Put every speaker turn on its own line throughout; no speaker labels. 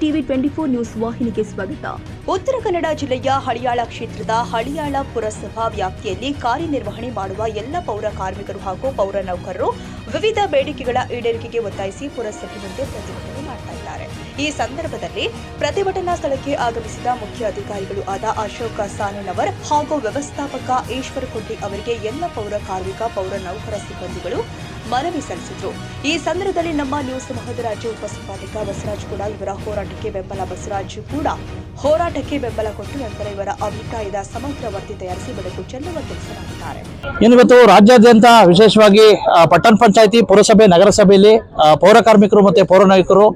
TV twenty four news ವಾಹಿನಿಗೆ ಸ್ವಾಗತ.
ಉತ್ತರ ಕನ್ನಡ ಜಿಲ್ಲೆಯ ಹಳಿಯಾಳ ಕ್ಷೇತ್ರದ ಹಳಿಯಾಳ ಪುರಸಭಾ ವ್ಯಾಪ್ತಿಯಲ್ಲಿ ಕಾರ್ಯನಿರ್ವಹಣೆ ಮಾಡುವ ಎಲ್ಲ ಪೌರ ಕಾರ್ಮಿಕರು ಹಾಗೂ ಪೌರ ನೌಕರರು ವಿವಿಧ ಬೇಡಿಕೆಗಳ ಈಡೇರಿಕೆಗೆ ಒತ್ತಾಯಿಸಿ ಪುರಸಭೆ ಮುಂದೆ ಪ್ರತಿಭಟನೆ ಮಾಡ್ತಾ ಈ ಸಂದರ್ಭದಲ್ಲಿ ಪ್ರತಿಭಟನಾ ಸ್ಥಳಕ್ಕೆ ಆಗಮಿಸಿದ ಮುಖ್ಯ ಅಧಿಕಾರಿಗಳು ಆದ ಅಶೋಕ ಸಾನನವರ್ ಹಾಗೂ ವ್ಯವಸ್ಥಾಪಕ ಈಶ್ವರ ಕೊಂಡಿ ಅವರಿಗೆ ಎಲ್ಲ ಪೌರ ಕಾರ್ಮಿಕ, ಪೌರ ನೌಕರ ಸಿಬ್ಬಂದಿಗಳು ಮನವಿ ಸಲ್ಲಿಸಿದ್ರು. ಈ ಸಂದರ್ಭದಲ್ಲಿ ನಮ್ಮ ನ್ಯೂಸ್ ಮಹದರಾಜು ಉಪಸಂಪಾದಕ ಬಸವರಾಜ್ ಕೂಡ ಇವರ ಹೋರಾಟಕ್ಕೆ ಬೆಂಬಲ ಬಸವರಾಜ್ ಕೂಡ ಹೋರಾಟಕ್ಕೆ ಬೆಂಬಲ ಕೊಟ್ಟು ನಂತರ ಇವರ ಅಭಿಪ್ರಾಯದ ಸಮಗ್ರ ವರದಿ ತಯಾರಿಸಿ ಬೆಳಕು ಚೆಲ್ಲುವ ಕೆಲಸ ಮಾಡಿದ್ದಾರೆ
ಇವತ್ತು ರಾಜ್ಯಾದ್ಯಂತ ವಿಶೇಷವಾಗಿ ಪಟ್ಟಣ ಪಂಚಾಯಿತಿ, ಪುರಸಭೆ, ನಗರಸಭೆಯಲ್ಲಿ ಪೌರ ಕಾರ್ಮಿಕರು ಮತ್ತೆ ಪೌರ ನಾಯಕರು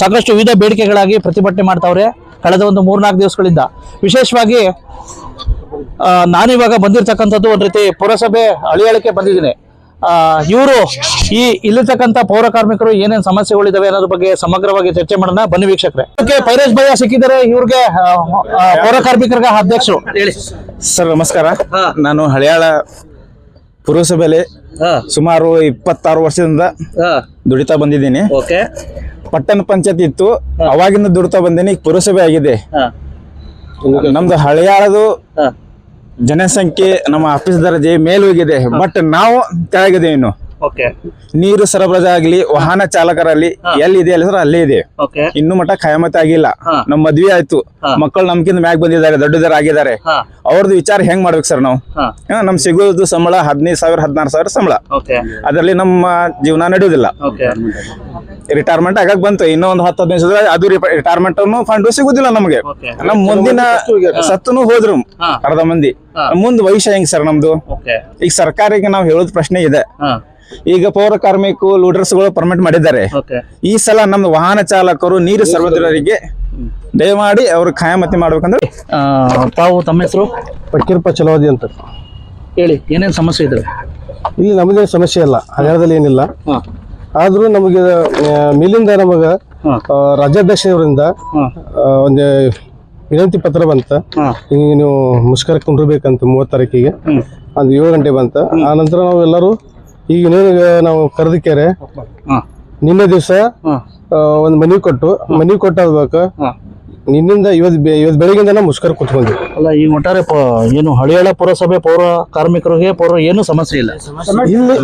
ಸಾಕಷ್ಟು ವಿವಿಧ ಬೇಡಿಕೆಗಳಾಗಿ ಪ್ರತಿಭಟನೆ ಮಾಡ್ತಾವ್ರೆ ಕಳೆದ ಒಂದು ಮೂರ್ನಾಲ್ಕು ದಿವಸಗಳಿಂದ. ವಿಶೇಷವಾಗಿ ನಾನಿವಾಗ ಬಂದಿರತಕ್ಕಂಥದ್ದು ಒಂದು ರೀತಿ ಪುರಸಭೆ ಅಳಿಯಾಳಕ್ಕೆ ಬಂದಿದ್ದೀನಿ. ಇವರು ಈ ಇಲ್ಲಿರ್ತಕ್ಕಂಥ ಪೌರ ಕಾರ್ಮಿಕರು ಏನೇನು ಸಮಸ್ಯೆಗಳಿದಾವೆ ಅನ್ನೋದ್ರ ಬಗ್ಗೆ ಸಮಗ್ರವಾಗಿ ಚರ್ಚೆ ಮಾಡೋಣ. ಬನ್ನಿ ವೀಕ್ಷಕರೇ. ಪೈರೇಶ್ ಭಯ ಸಿಕ್ಕಿದ್ದಾರೆ. ಇವ್ರಿಗೆ ಆ, ಆ, ಪೌರ ಕಾರ್ಮಿಕರಿಗೆ ಅಧ್ಯಕ್ಷರು. ಹೇಳಿ.
ಸರ್ ನಮಸ್ಕಾರ. ನಾನು ಹಳಿಯಾಳ ಪುರಸಭೆಯಲ್ಲಿ ಸುಮಾರು ಇಪ್ಪತ್ತಾರು ವರ್ಷದಿಂದ ದುಡಿತಾ ಬಂದಿದ್ದೀನಿ.
ಓಕೆ.
ಪಟ್ಟಣ ಪಂಚಾಯತ್ ಇತ್ತು. ಅವಾಗಿಂದ ದುಡಿತಾ ಬಂದೀನಿ. ಈಗ ಪುರಸಭೆ ಆಗಿದೆ. ನಮ್ದು ಹಳಿಯಾಳದು ಜನಸಂಖ್ಯೆ ನಮ್ಮ ಆಫೀಸ್ ದರ್ಜೆ ಮೇಲೋಗಿದೆ ಬಟ್ ನಾವು ಕೆಳಗಿದೆ ಇನ್ನು.
ಓಕೆ
ನೀರು ಸರಬರಾಜು ಆಗ್ಲಿ ವಾಹನ ಚಾಲಕರಲ್ಲಿ ಎಲ್ಲಿ ಇದೆ ಸರ್ ಅಲ್ಲೇ ಇದೆ. ಇನ್ನು ಮಟ್ಟ ಖಾಯಮತಿ ಆಗಿಲ್ಲ. ನಮ್ ಮದ್ವಿ ಆಯ್ತು. ಮಕ್ಕಳು ನಮ್ಕಿಂತ ಮ್ಯಾಗ್ ಬಂದಿದ್ದಾರೆ ದೊಡ್ಡದರ ಆಗಿದ್ದಾರೆ. ಅವ್ರದ್ದು ವಿಚಾರ ಹೆಂಗ್ ಮಾಡ್ಬೇಕು ಸರ್ ನಾವು? ನಮ್ ಸಿಗೋದು ಸಂಬಳ ಹದಿನೈದು ಸಾವಿರ ಹದಿನಾರು ಸಾವಿರ ಸಂಬಳ.
ಓಕೆ
ಅದರಲ್ಲಿ ನಮ್ಮ ಜೀವನ ನಡೆಯುವುದಿಲ್ಲ ರಿಟೈರ್ಮೆಂಟ್ ಆಗಕ್ ಬಂತು. ಇನ್ನೊಂದು ಒಂದು ಹತ್ತು ಹದಿನೈದು ಸಾವಿರ ಅದು ರಿಟೈರ್ಮೆಂಟ್ ಫಂಡ್ ಸಿಗುದಿಲ್ಲ ನಮಗೆ. ನಮ್ ಮುಂದಿನ ಸತ್ತನು ಹೋದ್ರು ಅರ್ಧ ಮಂದಿ. ಮುಂದ್ ವಯಸ್ಸ ಹೆಂಗ್ ಸರ್ ನಮ್ದು?
ಓಕೆ
ಈಗ ಸರ್ಕಾರಕ್ಕೆ ನಾವು ಹೇಳೋದ್ ಪ್ರಶ್ನೆ ಇದೆ. ಈಗ ಪೌರ ಕಾರ್ಮಿಕ ಲೂಡರ್ಸ್ಗಳು ಪರ್ಮಿಟ್ ಮಾಡಿದ್ದಾರೆ.
ಓಕೆ
ಈ ಸಲ ನಮ್ಮ ವಾಹನ ಚಾಲಕರು ನೀರು ಸರ್ವದರಿಗೆ ದಯಮಾಡಿ ಅವ್ರ ಖಾಯಮತಿ ಮಾಡ್ಬೇಕಂದ್ರೆ
ತಾವು ತಮ್ಮ ಹೆಸರು?
ಪಕ್ಕೀರಪ್ಪ ಚಲೋದಿ ಅಂತ.
ಹೇಳಿ ಏನೇನು ಸಮಸ್ಯೆ ಇದಾವೆ
ಇಲ್ಲಿ ನಮಗೇನು ಸಮಸ್ಯೆ ಇಲ್ಲ ಹಗರದಲ್ಲಿ ಏನಿಲ್ಲ. ಆದ್ರೂ ನಮಗೆ ಮೇಲಿಂದ ನಮಗೆ. ರಾಜ್ಯಾಧ್ಯಕ್ಷರಿಂದ ಒಂದು ವಿನಂತಿ ಪತ್ರ ಬಂತ. ನೀವು ಮುಷ್ಕರ ಕುಂಡ್ರಬೇಕಂತ ಮೂವತ್ತು ತಾರೀಕಿಗೆ. ಒಂದು ಏಳು ಗಂಟೆ ಬಂತ. ಆ ನಂತರ ನಾವು ಎಲ್ಲರೂ ಈಗ ಇನ್ನೇನು ನಾವು ಕರೆದಿಕ್ಕೇರೆ. ನಿನ್ನೆ ದಿವಸ ಒಂದ್ ಮನವಿ ಕೊಟ್ಟು ಮನಿ ಕೊಟ್ಟಾದ್ಬೇಕು ನಿನ್ನಿಂದ ಇವತ್ತು ಇವತ್ತು ಬೆಳಗಿಂದ ನಾವು ಮುಷ್ಕರ ಕುತ್ಕೊಂಡ್ವಿ.
ಅಲ್ಲ ಈಗ ಒಟ್ಟಾರೆ ಪ- ಏನು ಹಳಿಯಾಳ ಪುರಸಭೆ ಪೌರ ಕಾರ್ಮಿಕರಿಗೆ ಪೌರ ಏನು ಸಮಸ್ಯೆ ಇಲ್ಲ.
ಇಲ್ಲಿ.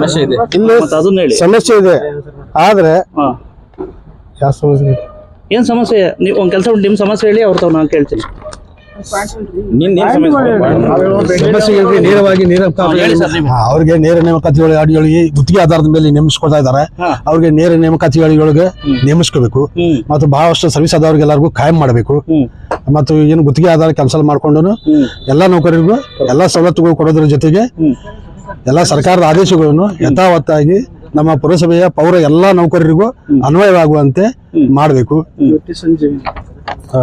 ಇಲ್ಲಿ.
ಮತ್ತೆ ಅದನ್ನ ಹೇಳಿ.
ಸಮಸ್ಯೆ ಇದೆ. ಆದ್ರೆ
ಹಾ.
ಯಾವ ಸಮಸ್ಯೆ ಇದೆ?
ಏನ್ ಸಮಸ್ಯೆ? ನೀವು ಒಂದ್ ಕೆಲಸ ನಿಮ್ ಸಮಸ್ಯೆ ಹೇಳಿ ಅವ್ರ ತಾವ್ ನಾನು ಕೇಳ್ತೀನಿ.
ಸಮಸ್ಯೆಗಳಿಗೆ ನೇರವಾಗಿ ನೇರ ಅವ್ರಿಗೆ ನೇರ ನೇಮಕಾತಿಗಳು ಅಡಿಗಳಿಗೆ ಗುತ್ತಿಗೆ ಆಧಾರದ ಮೇಲೆ ನೇಮಿಸ್ಕೊಳ್ತಾ ಇದ್ದಾರೆ. ಅವ್ರಿಗೆ ನೇರ ನೇಮಕಾತಿಗಳಿಗೆ ನೇಮಿಸ್ಕೋಬೇಕು. ಮತ್ತು ಬಹಳಷ್ಟು ಸರ್ವಿಸ್ ಆದವ್ರಿಗೆಲ್ಲರಿಗೂ ಕಾಯಂ ಮಾಡಬೇಕು. ಮತ್ತು ಏನು ಗುತ್ತಿಗೆ ಆಧಾರ ಕೆಲಸ ಮಾಡ್ಕೊಂಡು ಎಲ್ಲಾ ನೌಕರರಿಗೂ ಎಲ್ಲ ಸವಲತ್ತುಗಳು ಕೊಡೋದ್ರ ಜೊತೆಗೆ ಎಲ್ಲ ಸರ್ಕಾರದ ಆದೇಶಗಳನ್ನು ಯಥಾವತ್ತಾಗಿ ನಮ್ಮ ಪುರಸಭೆಯ ಪೌರ ಎಲ್ಲ ನೌಕರರಿಗೂ ಅನ್ವಯವಾಗುವಂತೆ ಮಾಡಬೇಕು.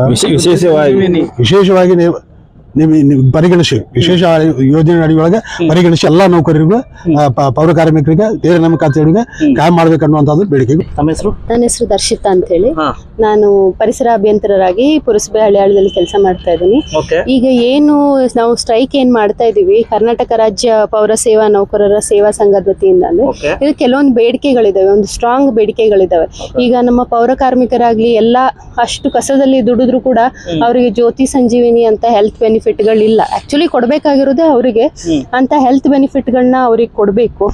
ವಿಶೇಷವಾಗಿ
ವಿಶೇಷವಾಗಿ ನೀವು ನೀವು ಪರಿಗಣಿಸಿ. ವಿಶೇಷ ಯೋಜನೆ ಅಡಿಯೊಳಗೆ ಪರಿಗಣಿಸಿ ಎಲ್ಲಾ ನೌಕರರಿಗೂ ಪೌರ ಕಾರ್ಮಿಕರಿಗೆ ನೇರ ನೇಮಕಾತಿಯವರಿಗೆ ಕಾಯಂ ಮಾಡ್ಬೇಕನ್ನುವಂಥದ್ದು ಬೇಡಿಕೆ
ತಮ್ಮ ಹೆಸರು?
ನನ್ನ ಹೆಸರು ದರ್ಶಿತಾ ಅಂತ ಹೇಳಿ ನಾನು ಪರಿಸರ ಅಭಿಯಂತರರಾಗಿ ಪುರಸಭೆ ಹಳ್ಳಿಯಾಳದಲ್ಲಿ ಕೆಲಸ ಮಾಡ್ತಾ ಇದ್ದೀನಿ.
ಓಕೆ.
ಈಗ ಏನು ನಾವು ಸ್ಟ್ರೈಕ್ ಏನ್ ಮಾಡ್ತಾ ಇದೀವಿ ಕರ್ನಾಟಕ ರಾಜ್ಯ ಪೌರ ಸೇವಾ ನೌಕರರ ಸೇವಾ ಸಂಘದ ವತಿಯಿಂದ ಅಂದ್ರೆ ಇದು ಕೆಲವೊಂದು ಬೇಡಿಕೆಗಳಿದಾವೆ ಒಂದು ಸ್ಟ್ರಾಂಗ್ ಬೇಡಿಕೆಗಳಿದಾವೆ. ಈಗ ನಮ್ಮ ಪೌರ ಕಾರ್ಮಿಕರಾಗ್ಲಿ ಎಲ್ಲಾ ಅಷ್ಟು ಕಸದಲ್ಲಿ ದುಡಿದ್ರು ಕೂಡ ಅವರಿಗೆ ಜ್ಯೋತಿ ಸಂಜೀವಿನಿ ಅಂತ ಹೆಲ್ತ್ ಬೆನಿಫಿಟ್ಗಳಿಲ್ಲ ಆಕ್ಚುಲಿ ಕೊಡಬೇಕಾಗಿರೋದೇ ಅವರಿಗೆ ಅಂತ ಹೆಲ್ತ್ ಬೆನಿಫಿಟ್ಗಳನ್ನ ಅವ್ರಿಗೆ ಕೊಡಬೇಕು.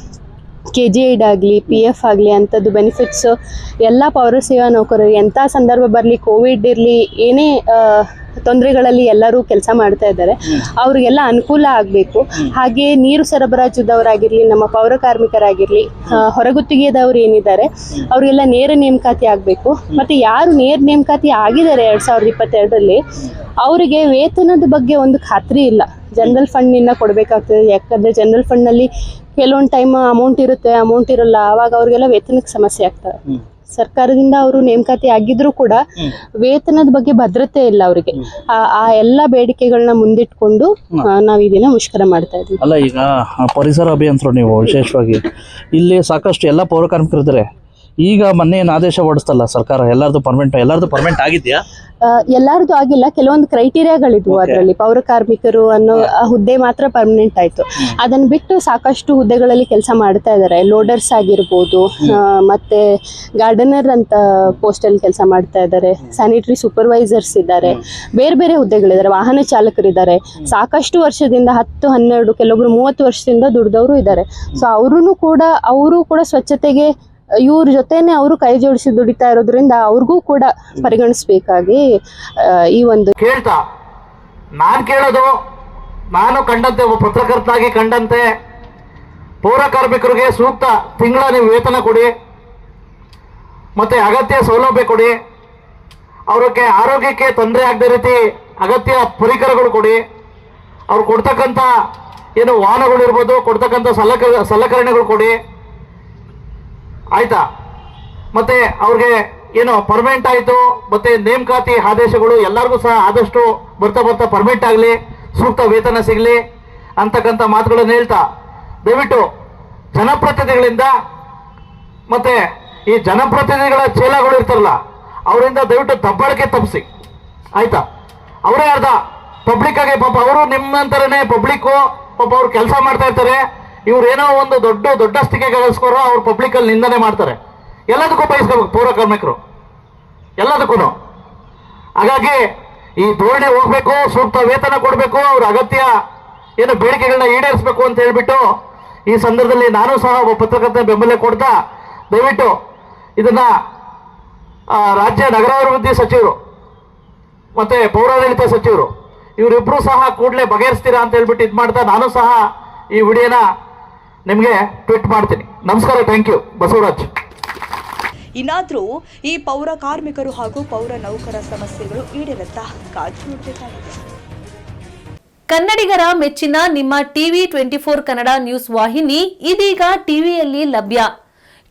ಕೆ ಜಿ ಐಡ್ ಆಗಲಿ ಪಿ ಎಫ್ ಆಗಲಿ ಅಂಥದ್ದು ಬೆನಿಫಿಟ್ಸ್ ಎಲ್ಲ ಪೌರ ಸೇವಾ ನೌಕರರು ಎಂಥ ಸಂದರ್ಭ ಬರಲಿ ಕೋವಿಡ್ ಇರಲಿ ಏನೇ ತೊಂದರೆಗಳಲ್ಲಿ ಎಲ್ಲರೂ ಕೆಲಸ ಮಾಡ್ತಾ ಇದ್ದಾರೆ. ಅವರಿಗೆಲ್ಲ ಅನುಕೂಲ ಆಗಬೇಕು. ಹಾಗೆ ನೀರು ಸರಬರಾಜುದವರಾಗಿರಲಿ, ನಮ್ಮ ಪೌರ ಕಾರ್ಮಿಕರಾಗಿರಲಿ ಹೊರಗುತ್ತಿಗೆದವ್ರು ಏನಿದ್ದಾರೆ, ಅವರಿಗೆಲ್ಲ ನೇರ ನೇಮಕಾತಿ ಆಗಬೇಕು. ಮತ್ತು ಯಾರು ನೇರ ನೇಮಕಾತಿ ಆಗಿದ್ದಾರೆ ಎರಡು ಸಾವಿರದ ಇಪ್ಪತ್ತೆರಡರಲ್ಲಿ, ಅವರಿಗೆ ವೇತನದ ಬಗ್ಗೆ ಒಂದು ಖಾತ್ರಿ ಇಲ್ಲ. ಜನರಲ್ ಫಂಡ್ನಿಂದ ಕೊಡಬೇಕಾಗ್ತದೆ. ಯಾಕಂದರೆ ಜನರಲ್ ಫಂಡ್ನಲ್ಲಿ ಕೆಲವೊಂದು ಟೈಮ್ ಅಮೌಂಟ್ ಇರುತ್ತೆ ಅಮೌಂಟ್ ಇರಲ್ಲ. ಆವಾಗ ಅವ್ರಿಗೆಲ್ಲ ವೇತನಕ್ಕೆ ಸಮಸ್ಯೆ ಆಗ್ತವೆ ಸರ್ಕಾರದಿಂದ ಅವರು ನೇಮಕಾತಿ ಆಗಿದ್ರು ಕೂಡ ವೇತನದ ಬಗ್ಗೆ ಭದ್ರತೆ ಇಲ್ಲ ಅವರಿಗೆ. ಆ- ಎಲ್ಲ ಬೇಡಿಕೆಗಳನ್ನ ಮುಂದಿಟ್ಕೊಂಡು ನಾವು ಇದನ್ನ ದಿನ ಮುಷ್ಕರ ಮಾಡ್ತಾ ಇದ್ದೀವಿ.
ಅಲ್ಲ ಈಗ ಪರಿಸರ ಅಭಿಯಂತರು ನೀವು ವಿಶೇಷವಾಗಿ. ಇಲ್ಲಿ ಸಾಕಷ್ಟು ಎಲ್ಲ ಪೌರ ಕಾರ್ಮಿಕರು ಇದ್ದಾರೆ ಈಗ ಮೊನ್ನೆ ಏನು ಆದೇಶ ಹೊಡಿಸ್ತಲ್ಲ ಸರ್ಕಾರ? ಎಲ್ಲರದು ಪರ್ಮೆಂಟ್ ಎಲ್ಲರದು ಪರ್ಮೆಂಟ್ ಆಗಿದೆಯಾ?
ಎಲ್ಲಾರ್ದು ಆಗಿಲ್ಲ. ಕೆಲವೊಂದು ಕ್ರೈಟೀರಿಯಾಗಳಿದ್ವು ಅದರಲ್ಲಿ. ಪೌರ ಕಾರ್ಮಿಕರು ಅನ್ನೋ ಆ ಹುದ್ದೆ ಮಾತ್ರ ಪರ್ಮನೆಂಟ್ ಆಯ್ತು. ಅದನ್ನ ಬಿಟ್ಟು ಸಾಕಷ್ಟು ಹುದ್ದೆಗಳಲ್ಲಿ ಕೆಲಸ ಮಾಡ್ತಾ ಇದ್ದಾರೆ ಲೋಡರ್ಸ್ ಆಗಿರ್ಬೋದು ಮತ್ತೆ ಗಾರ್ಡನರ್ ಅಂತ ಪೋಸ್ಟ್ ಅಲ್ಲಿ ಕೆಲಸ ಮಾಡ್ತಾ ಇದ್ದಾರೆ ಸ್ಯಾನಿಟರಿ ಸೂಪರ್ವೈಸರ್ಸ್ ಇದ್ದಾರೆ ಬೇರೆ ಬೇರೆ ಹುದ್ದೆಗಳಿದ್ದಾರೆ ವಾಹನ ಚಾಲಕರಿದ್ದಾರೆ ಸಾಕಷ್ಟು ವರ್ಷದಿಂದ ಹತ್ತು ಹನ್ನೆರಡು ಕೆಲವೊಬ್ರು ಮೂವತ್ತು ವರ್ಷದಿಂದ ದುಡ್ದವರು ಇದ್ದಾರೆ ಸೊ ಅವರು ಕೂಡ ಅವರು ಕೂಡ ಸ್ವಚ್ಛತೆಗೆ ಇವ್ರ ಜೊತೆನೆ ಅವರು ಕೈ ಜೋಡಿಸಿ ದುಡಿತಾ ಇರೋದ್ರಿಂದ ಅವ್ರಿಗೂ ಕೂಡ ಪರಿಗಣಿಸ್ಬೇಕಾಗಿ ಈ ಒಂದು
ಕೇಳ್ತಾ? ನಾನು ಕೇಳೋದು ನಾನು ಕಂಡಂತೆ ಒಬ್ಬ ಪತ್ರಕರ್ತನಾಗಿ ಕಂಡಂತೆ ಪೌರ ಕಾರ್ಮಿಕರಿಗೆ ಸೂಕ್ತ ತಿಂಗಳ ನೀವು ವೇತನ ಕೊಡಿ ಮತ್ತು ಅಗತ್ಯ ಸೌಲಭ್ಯ ಕೊಡಿ ಅವ್ರಿಗೆ ಆರೋಗ್ಯಕ್ಕೆ ತೊಂದರೆ ಆಗದ ರೀತಿ ಅಗತ್ಯ ಪರಿಕರಗಳು ಕೊಡಿ ಅವ್ರು ಕೊಡ್ತಕ್ಕಂಥ ಏನು ವಾಹನಗಳಿರ್ಬೋದು ಕೊಡ್ತಕ್ಕಂಥ ಸಲಕ ಸಲಕರಣೆಗಳು ಕೊಡಿ ಆಯ್ತಾ? ಮತ್ತೆ ಅವ್ರಿಗೆ ಏನು ಪರ್ಮನೆಂಟ್ ಆಯಿತು, ಮತ್ತೆ ನೇಮಕಾತಿ ಆದೇಶಗಳು ಎಲ್ಲರಿಗೂ ಸಹ ಆದಷ್ಟು ಬರ್ತಾ ಬರ್ತಾ ಪರ್ಮನೆಂಟ್ ಆಗಲಿ, ಸೂಕ್ತ ವೇತನ ಸಿಗಲಿ ಅಂತಕ್ಕಂಥ ಮಾತುಗಳನ್ನು ಹೇಳ್ತಾ. ದಯವಿಟ್ಟು ಜನಪ್ರತಿನಿಧಿಗಳಿಂದ ಮತ್ತೆ ಈ ಜನಪ್ರತಿನಿಧಿಗಳ ಚೇಲಗಳು ಇರ್ತಾರಲ್ಲ, ಅವರಿಂದ ದಯವಿಟ್ಟು ದಬ್ಬಾಳಿಕೆ ತಪ್ಪಿಸಿ. ಆಯ್ತಾ? ಅವರೇ ಅರ್ಧ. ಪಬ್ಲಿಕ್ ಆಗಿ ಪಾಪ ಅವರು ನಿಮ್ಮಂತರನೇ ಪಬ್ಲಿಕ್ಕು ಪಾಪ ಅವ್ರು ಕೆಲಸ ಮಾಡ್ತಾ ಇರ್ತಾರೆ. ಇವ್ರು ಏನೋ ಒಂದು ದೊಡ್ಡ ದೊಡ್ಡಸ್ತಿಗೆ ಗಳಿಸ್ಕೋರೋ ಅವ್ರು ಪಬ್ಲಿಕಲ್ಲಿ ನಿಂದನೆ ಮಾಡ್ತಾರೆ. ಎಲ್ಲದಕ್ಕೂ ಬಯಸ್ಕೋಬೇಕು ಪೌರ ಕಾರ್ಮಿಕರು ಎಲ್ಲದಕ್ಕೂ ಹಾಗಾಗಿ ಈ ಧೋರಣೆ ಹೋಗ್ಬೇಕು, ಸೂಕ್ತ ವೇತನ ಕೊಡಬೇಕು, ಅವ್ರ ಅಗತ್ಯ ಏನು ಬೇಡಿಕೆಗಳನ್ನ ಈಡೇರಿಸಬೇಕು ಅಂತ ಹೇಳ್ಬಿಟ್ಟು ಈ ಸಂದರ್ಭದಲ್ಲಿ ನಾನು ಸಹ ಒಬ್ಬ ಪತ್ರಕರ್ತನ ಬೆಂಬಲ ಕೊಡ್ತಾ, ದಯವಿಟ್ಟು ಇದನ್ನ ರಾಜ್ಯ ನಗರಾಭಿವೃದ್ಧಿ ಸಚಿವರು ಮತ್ತೆ ಪೌರಾಡಳಿತ ಸಚಿವರು ಇವರಿಬ್ಬರು ಸಹ ಕೂಡಲೇ ಬಗೆಹರಿಸ್ತೀರಾ ಅಂತ ಹೇಳ್ಬಿಟ್ಟು ಇದು ಮಾಡ್ತಾ ನಾನು ಸಹ ಈ ವಿಡಿಯೋನ ನಿಮಗೆ ಟ್ವೀಟ್ ಮಾಡ್ತೀನಿ. ನಮಸ್ಕಾರ ಥ್ಯಾಂಕ್ ಯು ಬಸವರಾಜ್.
ಇನ್ನಾದರೂ ಈ ಪೌರ ಕಾರ್ಮಿಕರು ಹಾಗೂ ಪೌರ ನೌಕರ ಸಮಸ್ಯೆಗಳು ಈಡೇರತ್ತ ಕಾದು ನೋಡಬೇಕಾಗಿದೆ.
ಕನ್ನಡಿಗರ ಮೆಚ್ಚಿನ ನಿಮ್ಮ TV twenty four Kannada news ವಾಹಿನಿ ಇದೀಗ ಟಿವಿಯಲ್ಲಿ ಲಭ್ಯ.